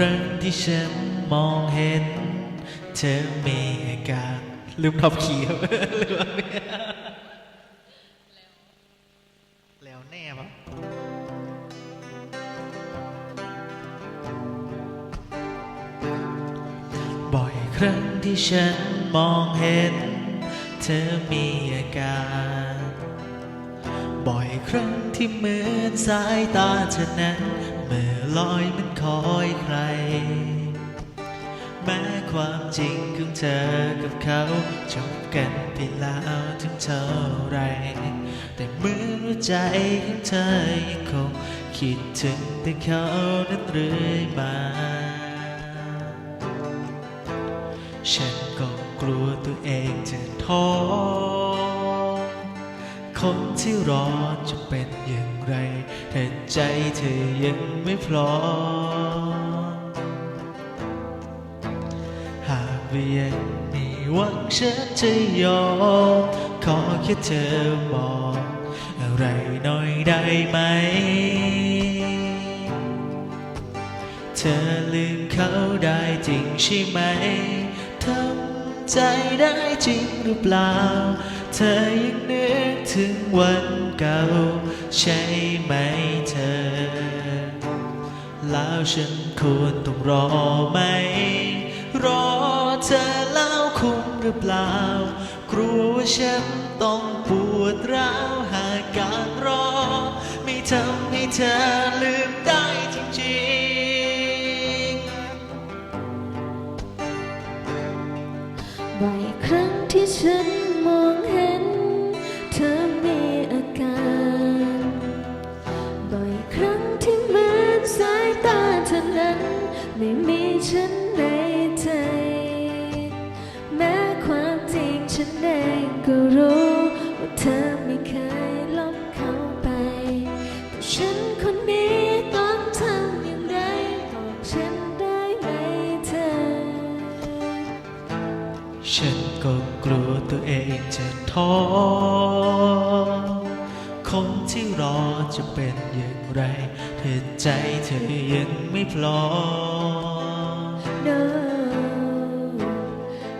ครั้งที่ฉันมองเห็น เธอมีอาการลืมทับขี่ครับลืมเนี่ยแล้วแน่ปะบ่อยครั้งที่ฉันมองเห็น เธอมีอาการบ่อยครั้งที่เหมือนสายตาเธอนั้น เมื่อลอยมันคอยใคร แม้ความจริงของเธอกับเขาจบกันไปแล้วถึงเท่าไร แต่เมื่อใจของเธอยังคงคิดถึงแต่เขานั้นเรื่อยมา ฉันก็กลัวตัวเองจะท้อ คนที่รอจะเป็นอย่างไรถ้าใจเธอยังไม่พร้อมหากว่ายังมีหวังฉันจะยอมขอแค่เธอบอกอะไรหน่อยได้ไหม เธอลืมเขาได้จริงใช่ไหมทำใจได้จริงหรือเปล่า เธอยังเนึก ถึงวันเก่าใช่ไหมเธอ แล้วฉันควรต้องรอไหม รอเธอแล้วคุ้มหรือเปล่า กลัวฉันต้องปวดร้าวหากการรอ ไม่ทำให้เธอลืมได้จริงๆบ่อยครั้งที่ฉัน บ่อยครั้งที่เหมือนสายตาเธอนั้น ไม่มีฉันในใจ แม้ความจริงฉันเองก็รู้ว่าเธอไม่เคยลบเขาไป แต่ฉันคนนี้ต้องทำอย่างไรบอกฉันได้ไหมเธอ ฉันก็กลัวตัวเองจะท้อ คนที่รอจะเป็นอย่างไรถ้าใจเธอยังไม่พร้อม No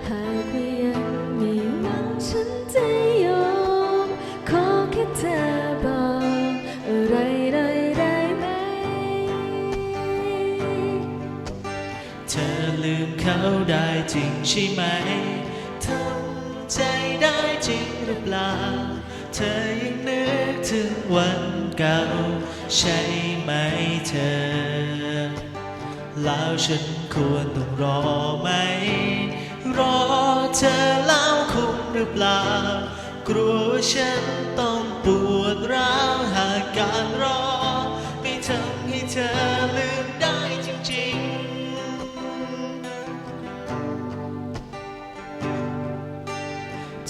หากว่ายังมีหวังฉันจะยอมขอแค่เธอบอกอะไรหน่อยได้ไหม เธอลืมเขาได้จริงใช่ไหม ทำใจได้จริงหรือเปล่า เธอยังนึกถึงวันเก่า ใช่ไหมเธอ แล้วฉันควรต้องรอไหม รอเธอแล้วคุ้มหรือเปล่า กลัวฉันต้องปวดร้าวหากการรอ ไม่ทำให้เธอ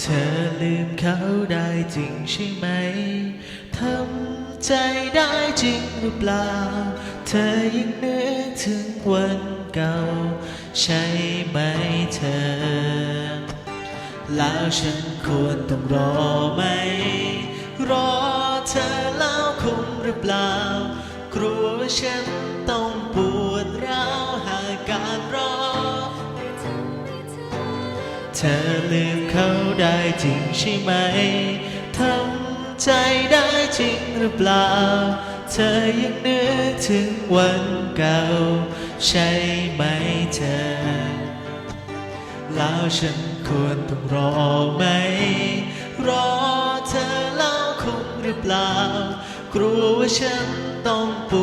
ธอลืมเขาได้จริงใช่ไหม ทำใจได้จริงหรือเปล่า เธอยังนึกถึงวันเก่า ใช่ไหมเธอ แล้วฉันควรต้องรอไหม เธอลืมเขาได้จริงใช่ไหมทำใจได้จริงหรือเปล่า เธอยังนึกถึงวันเก่า ใช่ไหมเธอ แล้วฉันควรต้องรอไหม รอเธอแล้วคุ้มหรือเปล่า กลัวว่าฉันต้องป